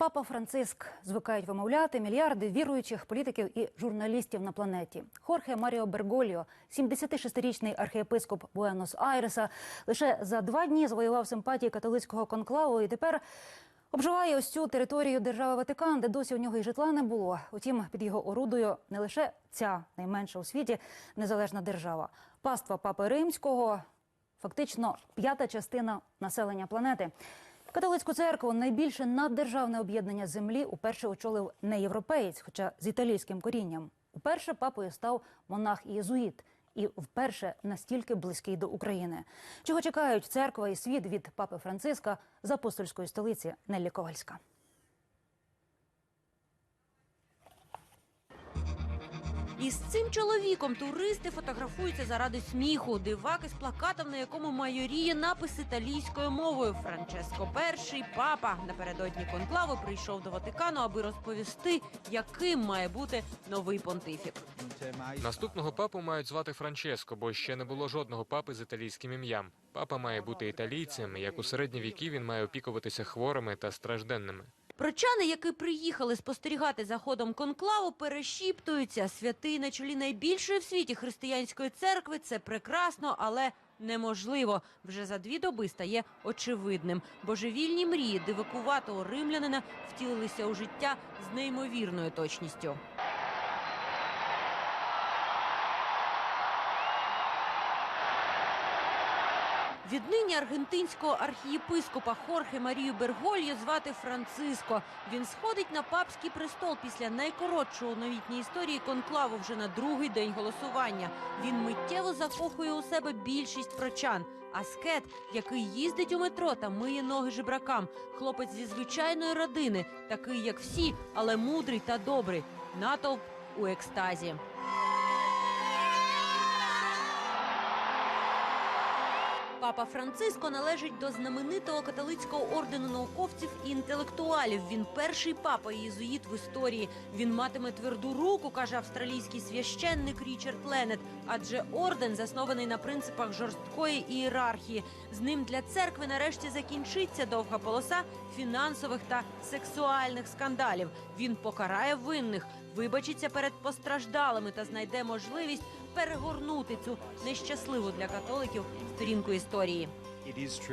Папа Франциск звикають вимовляти мільярди віруючих політиків і журналістів на планеті. Хорхе Маріо Бергольо, 76-річний архієпископ Буенос-Айреса, лише за два дні завоював симпатії католицького конклаву і тепер обживає ось цю територію держави Ватикан, де досі у нього і житла не було. Утім, під його орудою не лише ця найменша у світі незалежна держава, паства папи римського, фактично п'ята частина населення планети. Католицьку церкву найбільше наддержавне об'єднання землі уперше очолив не європеєць, хоча з італійським корінням. Уперше папою став монах єзуїт і вперше настільки близький до України. Чого чекають церква і світ від папи Франциска з апостольської столиці Неллі Ковальська. І з цим чоловіком туристи фотографуються заради сміху. Дивак із плакатом, на якому майоріє напис італійською мовою. Франческо І, папа напередодні конклаву прийшов до Ватикану, аби розповісти, яким має бути новий понтифік. Наступного папу мають звати Франческо, бо ще не було жодного папи з італійським ім'ям. Папа має бути італійцем, як у середні віки він має опікуватися хворими та стражденними. Прочани, які приїхали спостерігати за ходом конклаву, перешіптуються. Святий на чолі найбільшої в світі християнської церкви це прекрасно, але неможливо. Вже за дві доби стає очевидним. Божевільні мрії дивакуватого римлянина втілилися у життя з неймовірною точністю. Віднині аргентинського архієпископа Хорхе Марію Бергольо звати Франциско. Він сходить на папський престол після найкоротшого у новітній історії конклаву вже на другий день голосування. Він миттєво закохує у себе більшість прочан. Аскет, який їздить у метро та миє ноги жебракам. Хлопець зі звичайної родини, такий як всі, але мудрий та добрий. Натовп у екстазі. Папа Франциско належить до знаменитого католицького ордену науковців і інтелектуалів. Він перший папа єзуїт в історії. Він матиме тверду руку, каже австралійський священник Річард Ленет. Адже орден заснований на принципах жорсткої ієрархії. З ним для церкви нарешті закінчиться довга полоса фінансових та сексуальних скандалів. Він покарає винних, вибачиться перед постраждалими та знайде можливість перегорнути цю нещасливу для католиків сторінку історії.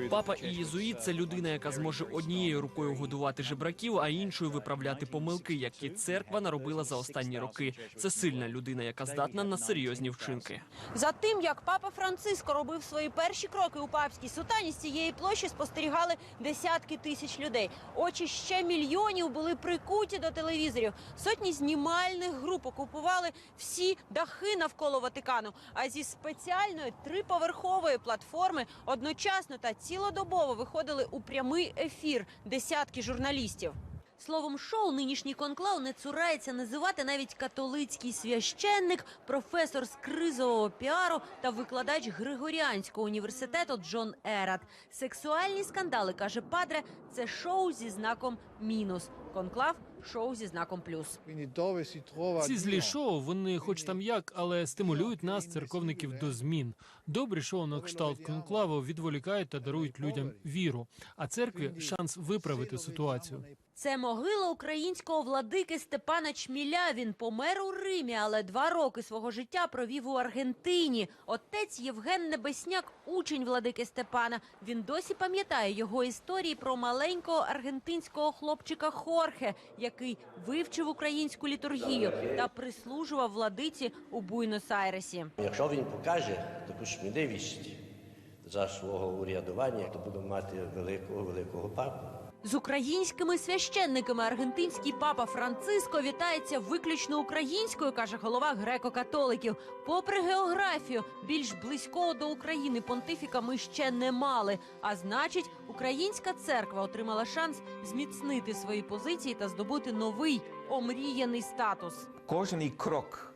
Папа і єзуїт це людина, яка зможе однією рукою годувати жебраків, а іншою виправляти помилки, які церква наробила за останні роки. Це сильна людина, яка здатна на серйозні вчинки. За тим, як папа Франциско робив свої перші кроки у папській сутані, з цієї площі спостерігали десятки тисяч людей. Очі ще мільйонів були прикуті до телевізорів. Сотні знімальних груп окупували всі дахи навколо Ватикану. А зі спеціальної триповерхової платформи одночасно та цілодобово виходили у прямий ефір десятки журналістів. Словом, шоу нинішній конклав не цурається називати навіть католицький священник, професор з кризового піару та викладач Григоріанського університету Джон Ерат. Сексуальні скандали каже Падре. Це шоу зі знаком мінус. Конклав шоу зі знаком плюс. Ці злі шоу, вони хоч там як, але стимулюють нас, церковників, до змін. Добрі шоу на кшталт конклаву відволікають та дарують людям віру, а церкві шанс виправити ситуацію. Це могила українського владики Степана Чміля. Він помер у Римі, але два роки свого життя провів у Аргентині. Отець Євген Небесняк, учень владики Степана. Він досі пам'ятає його історії про маленького аргентинського хлопчика Хорхе, який вивчив українську літургію та прислужував владиці у Буйнос-Айресі. Якщо він покаже таку сміливість за свого урядування, то будемо мати великого великого папу. З українськими священниками аргентинський папа Франциско вітається виключно українською, каже голова греко-католиків. Попри географію, більш близького до України понтифіка ми ще не мали. А значить, українська церква отримала шанс зміцнити свої позиції та здобути новий омріяний статус. кожний крок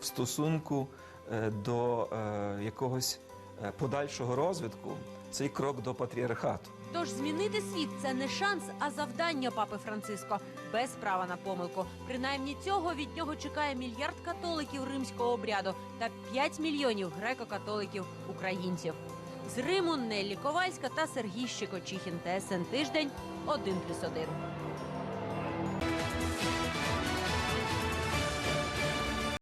в стосунку е, до е, якогось е, подальшого розвитку цей крок до патріархату. Тож змінити світ це не шанс, а завдання папи Франциско без права на помилку. Принаймні цього від нього чекає мільярд католиків римського обряду та 5 мільйонів греко-католиків українців. З Риму Неллі Ковальська та Сергій Щекочихін. ТСН тиждень 1+,1.